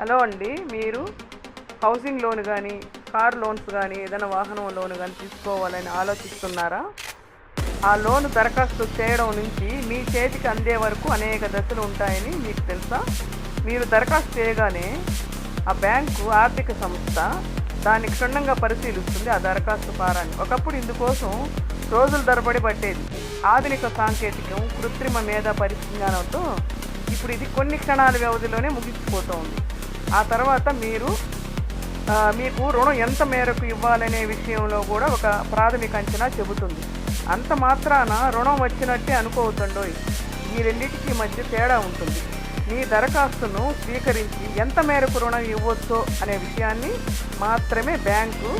Hello అండి మీరు housing loan కానీ కార్ లోన్స్ కానీ ఏదైనా వాహనం లోన్ కానీ తీసుకోవాలని ఆలోచిస్తున్నారా? ఆ లోన్ దరఖాస్తు చేయడం నుంచి మీ చేతికి అందే వరకు అనేక దశలు ఉంటాయని మీకు తెలుసా? మీరు దరఖాస్తు చేయగానే ఆ బ్యాంకు ఆర్థిక సంస్థ దాన్ని క్షుణ్ణంగా పరిశీలిస్తుంది ఆ దరఖాస్తు ఫారాన్ని ఒకప్పుడు ఇందుకోసం రోజుల తరబడి పట్టేది. ఆధునిక సాంకేతికం కృత్రిమ మేధా పరిజ్ఞానంతో ఇప్పుడు ఇది కొన్ని క్షణాల వ్యవధిలోనే ముగిసిపోతోంది. ఆ తర్వాత మీరు మీకు రుణం ఎంత మేరకు ఇవ్వాలనే విషయంలో కూడా ఒక ప్రాథమిక అంచనా చెబుతుంది. అంత మాత్రాన రుణం వచ్చినట్టే అనుకోవద్దండోయ్ ఈ రెండింటికి మధ్య తేడా ఉంటుంది. మీ దరఖాస్తును స్వీకరించి ఎంత మేరకు రుణం ఇవ్వచ్చో అనే విషయాన్ని మాత్రమే బ్యాంకు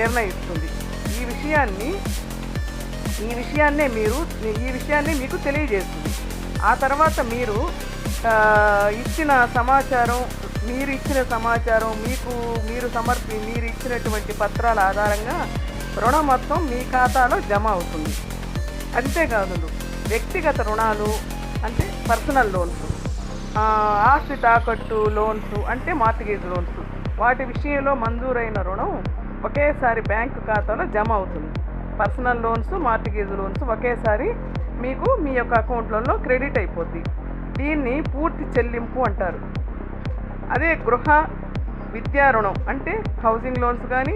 నిర్ణయిస్తుంది. ఈ విషయాన్ని ఈ విషయాన్నే మీరు ఈ విషయాన్ని మీకు తెలియజేస్తుంది. ఆ తర్వాత మీరు ఇచ్చిన సమాచారం మీరు ఇచ్చిన సమాచారం మీకు మీరు సమర్పి మీరు ఇచ్చినటువంటి పత్రాల ఆధారంగా రుణం మొత్తం మీ ఖాతాలో జమ అవుతుంది. అంతేకాదు వ్యక్తిగత రుణాలు అంటే పర్సనల్ లోన్స్ ఆస్తి తాకట్టు లోన్స్ అంటే మార్టిగేజ్ లోన్స్ వాటి విషయంలో మంజూరైన రుణం ఒకేసారి బ్యాంకు ఖాతాలో జమ అవుతుంది. పర్సనల్ లోన్స్ మార్టిగేజ్ లోన్స్ ఒకేసారి మీకు మీ యొక్క అకౌంట్లలో క్రెడిట్ అయిపోద్ది. దీన్ని పూర్తి చెల్లింపు అంటారు. అదే గృహ విద్యా రుణం. అంటే హౌసింగ్ లోన్స్ కానీ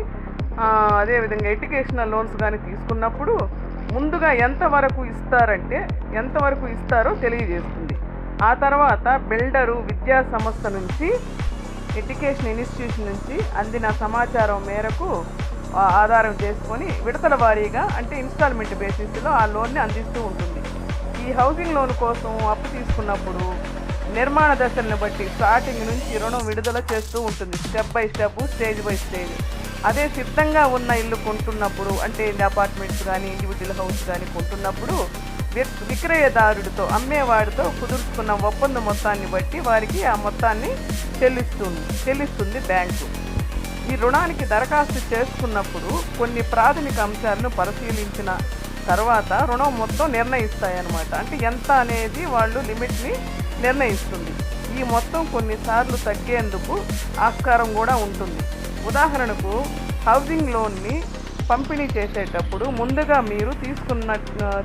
అదేవిధంగా ఎడ్యుకేషనల్ లోన్స్ కానీ తీసుకున్నప్పుడు ముందుగా ఎంతవరకు ఇస్తారంటే ఎంతవరకు ఇస్తారో తెలియజేస్తుంది. ఆ తర్వాత బిల్డరు విద్యా సంస్థ నుంచి ఎడ్యుకేషన్ ఇన్స్టిట్యూషన్ నుంచి అందిన సమాచారం మేరకు ఆధారం చేసుకొని విడతల వారీగా అంటే ఇన్స్టాల్మెంట్ బేసిస్లో ఆ లోన్ని అందిస్తూ ఉంటుంది. ఈ హౌసింగ్ లోన్ కోసం అప్పు తీసుకున్నప్పుడు నిర్మాణ దశలను బట్టి స్టార్టింగ్ నుంచి రుణం విడుదల చేస్తూ ఉంటుంది. Step by step stage by stage అదే సిద్ధంగా ఉన్న ఇల్లు కొంటున్నప్పుడు అంటే అపార్ట్మెంట్స్ కానీ ఇండివిజువల్ హౌస్ కానీ కొంటున్నప్పుడు విక్రయదారుడితో అమ్మేవాడితో కుదుర్చుకున్న ఒప్పంద మొత్తాన్ని బట్టి వారికి ఆ మొత్తాన్ని చెల్లిస్తుంది చెల్లిస్తుంది బ్యాంకు. ఈ రుణానికి దరఖాస్తు చేసుకున్నప్పుడు కొన్ని ప్రాథమిక అంశాలను పరిశీలించిన తర్వాత రుణం మొత్తం నిర్ణయిస్తాయన్నమాట. అంటే ఎంత అనేది వాళ్ళు లిమిట్ని నిర్ణయిస్తుంది. ఈ మొత్తం కొన్నిసార్లు తగ్గేందుకు ఆస్కారం కూడా ఉంటుంది. ఉదాహరణకు హౌసింగ్ లోన్ని పంపిణీ చేసేటప్పుడు ముందుగా మీరు తీసుకున్న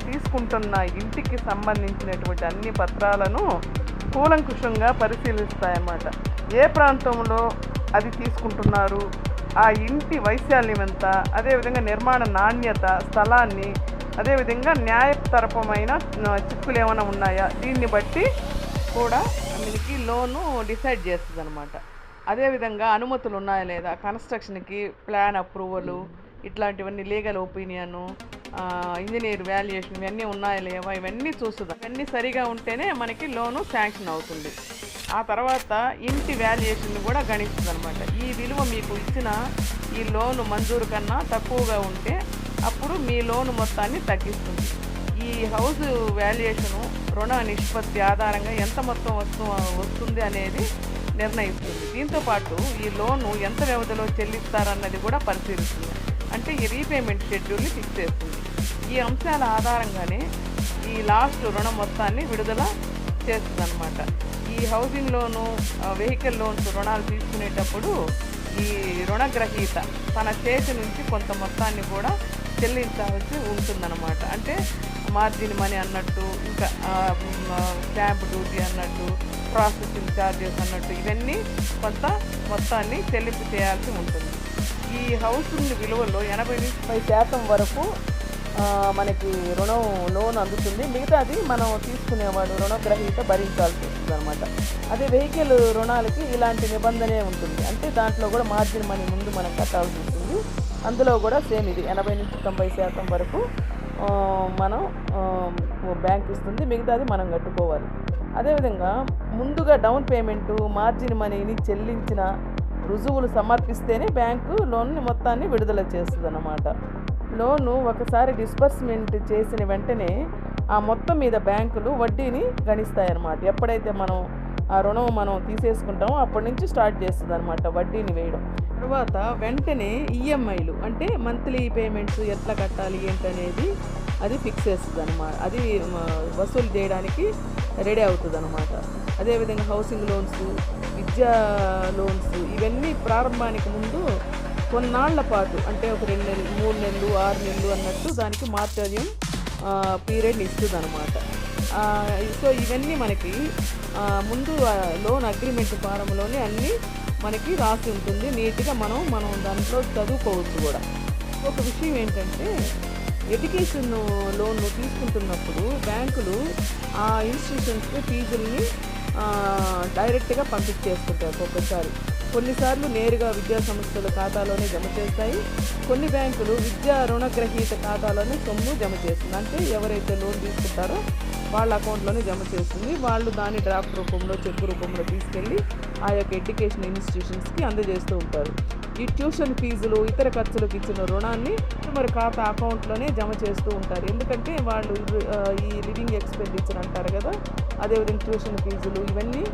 తీసుకుంటున్న ఇంటికి సంబంధించినటువంటి అన్ని పత్రాలను కూలంకుషంగా పరిశీలిస్తాయన్నమాట. ఏ ప్రాంతంలో అది తీసుకుంటున్నారు? ఆ ఇంటి వైశాల్యం ఎంత? అదేవిధంగా నిర్మాణ నాణ్యత స్థలాన్ని అదేవిధంగా న్యాయతరపమైన చిక్కులు ఏమైనా ఉన్నాయా? దీన్ని బట్టి కూడా మనకి లోను డిసైడ్ చేస్తుంది అనమాట అదేవిధంగా అనుమతులు ఉన్నాయా లేదా? కన్స్ట్రక్షన్కి ప్లాన్ అప్రూవలు ఇట్లాంటివన్నీ లీగల్ ఒపీనియను ఇంజనీర్ వాల్యుయేషన్ ఇవన్నీ ఉన్నాయా లేవా? ఇవన్నీ చూస్తుంది ఇవన్నీ సరిగా ఉంటేనే మనకి లోను శాంక్షన్ అవుతుంది. ఆ తర్వాత ఇంటి వాల్యుయేషన్ కూడా గణిస్తుంది అనమాట ఈ విలువ మీకు ఇచ్చిన ఈ లోను మంజూరు కన్నా తక్కువగా ఉంటే అప్పుడు మీ లోను మొత్తాన్ని తగ్గిస్తుంది. ఈ హౌస్ వాల్యుయేషను రుణ నిష్పత్తి ఆధారంగా ఎంత మొత్తం వస్తు వస్తుంది అనేది నిర్ణయిస్తుంది. దీంతో పాటు ఈ లోను ఎంత వ్యవధిలో చెల్లిస్తారన్నది కూడా పరిశీలిస్తుంది. అంటే ఈ రీపేమెంట్ షెడ్యూల్ని ఫిక్స్ చేస్తుంది. ఈ అంశాల ఆధారంగానే ఈ లాస్ట్ రుణం మొత్తాన్ని విడుదల చేస్తుంది అనమాట ఈ హౌసింగ్ లోను వెహికల్ లోన్స్ రుణాలు తీసుకునేటప్పుడు ఈ రుణగ్రహీత తన చేతి నుంచి కొంత మొత్తాన్ని కూడా చెల్లించాల్సి ఉంటుందన్నమాట. అంటే మార్జిన్ మనీ అన్నట్టు ఇంకా స్టాంప్ డ్యూటీ అన్నట్టు ప్రాసెసింగ్ ఛార్జెస్ అన్నట్టు ఇవన్నీ కొంత మొత్తాన్ని చెల్లింపు చేయాల్సి ఉంటుంది. ఈ హౌసింగ్ విలువలో ఎనభై పై శాతం వరకు మనకి రుణం లోన్ అందుతుంది. మిగతాది మనం తీసుకునేవాడు రుణగ్రహీత భరించాల్సి వస్తుంది అనమాట అదే వెహికల్ రుణాలకి ఇలాంటి నిబంధనే ఉంటుంది. అంటే దాంట్లో కూడా మార్జిన్ మనీ ముందు మనం కట్టాల్సి ఉంటుంది అందులో కూడా సేమ్ ఇది. ఎనభై నుంచి తొంభై శాతం వరకు మనం బ్యాంక్ ఇస్తుంది మిగతాది మనం కట్టుకోవాలి. అదేవిధంగా ముందుగా డౌన్ పేమెంట్ మార్జిన్ మనీని చెల్లించిన రుజువులు సమర్పిస్తేనే బ్యాంకు లోన్ని మొత్తాన్ని విడుదల చేస్తుంది అన్నమాట లోను ఒకసారి డిస్బర్స్మెంట్ చేసిన వెంటనే ఆ మొత్తం మీద బ్యాంకులు వడ్డీని గణిస్తాయన్నమాట. ఎప్పుడైతే మనం ఆ రుణం మనం తీసేసుకుంటామో అప్పటి నుంచి స్టార్ట్ చేస్తుంది అనమాట వడ్డీని వేయడం. తర్వాత వెంటనే ఈఎంఐలు అంటే మంత్లీ పేమెంట్స్ ఎట్లా కట్టాలి ఏంటనేది అది ఫిక్స్ చేస్తుంది అనమాట అది వసూలు చేయడానికి రెడీ అవుతుంది అనమాట అదేవిధంగా హౌసింగ్ లోన్స్ విద్యా లోన్స్ ఇవన్నీ ప్రారంభానికి ముందు కొన్నాళ్ళ పాటు అంటే ఒక రెండు నెలలు మూడు నెలలు ఆరు నెలలు అన్నట్టు దానికి మార్టర్యం పీరియడ్ ఇస్తుంది అనమాట సో ఇవన్నీ మనకి ముందు లోన్ అగ్రిమెంట్ ఫారంలోనే అన్నీ మనకి రాసి ఉంటుంది. నీట్గా మనం మనం దాంట్లో చదువుకోవచ్చు కూడా. ఒక విషయం ఏంటంటే ఎడ్యుకేషన్ లోన్ తీసుకుంటున్నప్పుడు బ్యాంకులు ఆ ఇన్స్టిట్యూషన్స్కి ఫీజుల్ని డైరెక్ట్గా పంపించేస్తుంటాయి ఒక్కొక్కసారి. కొన్నిసార్లు నేరుగా విద్యా సంస్థల ఖాతాలోనే జమ చేస్తాయి. కొన్ని బ్యాంకులు విద్యా రుణగ్రహీత ఖాతాలోనే సొమ్ము జమ చేస్తుంది. అంటే ఎవరైతే లోన్ తీసుకుంటారో వాళ్ళ అకౌంట్లోనే జమ చేస్తుంది. వాళ్ళు దాన్ని డ్రాఫ్ట్ రూపంలో చెక్ రూపంలో తీసుకెళ్ళి ఆ యొక్క ఎడ్యుకేషన్ ఇన్స్టిట్యూషన్స్కి అందజేస్తూ ఉంటారు. ఈ ట్యూషన్ ఫీజులు ఇతర ఖర్చులకు ఇచ్చిన రుణాన్ని మరి ఖాతా అకౌంట్లోనే జమ చేస్తూ ఉంటారు. ఎందుకంటే వాళ్ళు ఈ లివింగ్ ఎక్స్పెండిచర్ అంటారు కదా అదేవిధంగా ట్యూషన్ ఫీజులు ఇవన్నీ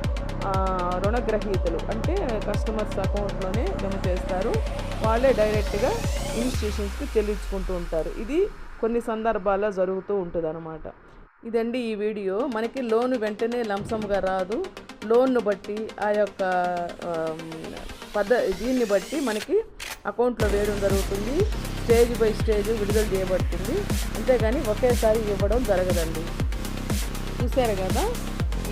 రుణగ్రహీతలు అంటే కస్టమర్స్ అకౌంట్లోనే జమ చేస్తారు. వాళ్ళే డైరెక్ట్గా ఇన్స్టిట్యూషన్స్కి చెల్లించుకుంటూ ఉంటారు. ఇది కొన్ని సందర్భాల్లో జరుగుతూ ఉంటుంది ఇదండి ఈ వీడియో. మనకి లోన్ వెంటనే లంసంగా రాదు. లోన్ను బట్టి ఆ యొక్క పద పద్ధ దీన్ని బట్టి మనకి అకౌంట్లో వేయడం జరుగుతుంది. స్టేజ్ బై స్టేజ్ విడుదల చేయబడుతుంది. అంతేగాని ఒకేసారి ఇవ్వడం జరగదండి. చూసారు కదా?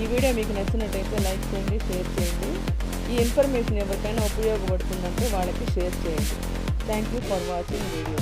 ఈ వీడియో మీకు నచ్చినట్టయితే లైక్ చేయండి షేర్ చేయండి. ఈ ఇన్ఫర్మేషన్ ఎవరికైనా ఉపయోగపడుతుందంటే వాళ్ళకి షేర్ చేయండి. Thank you for watching video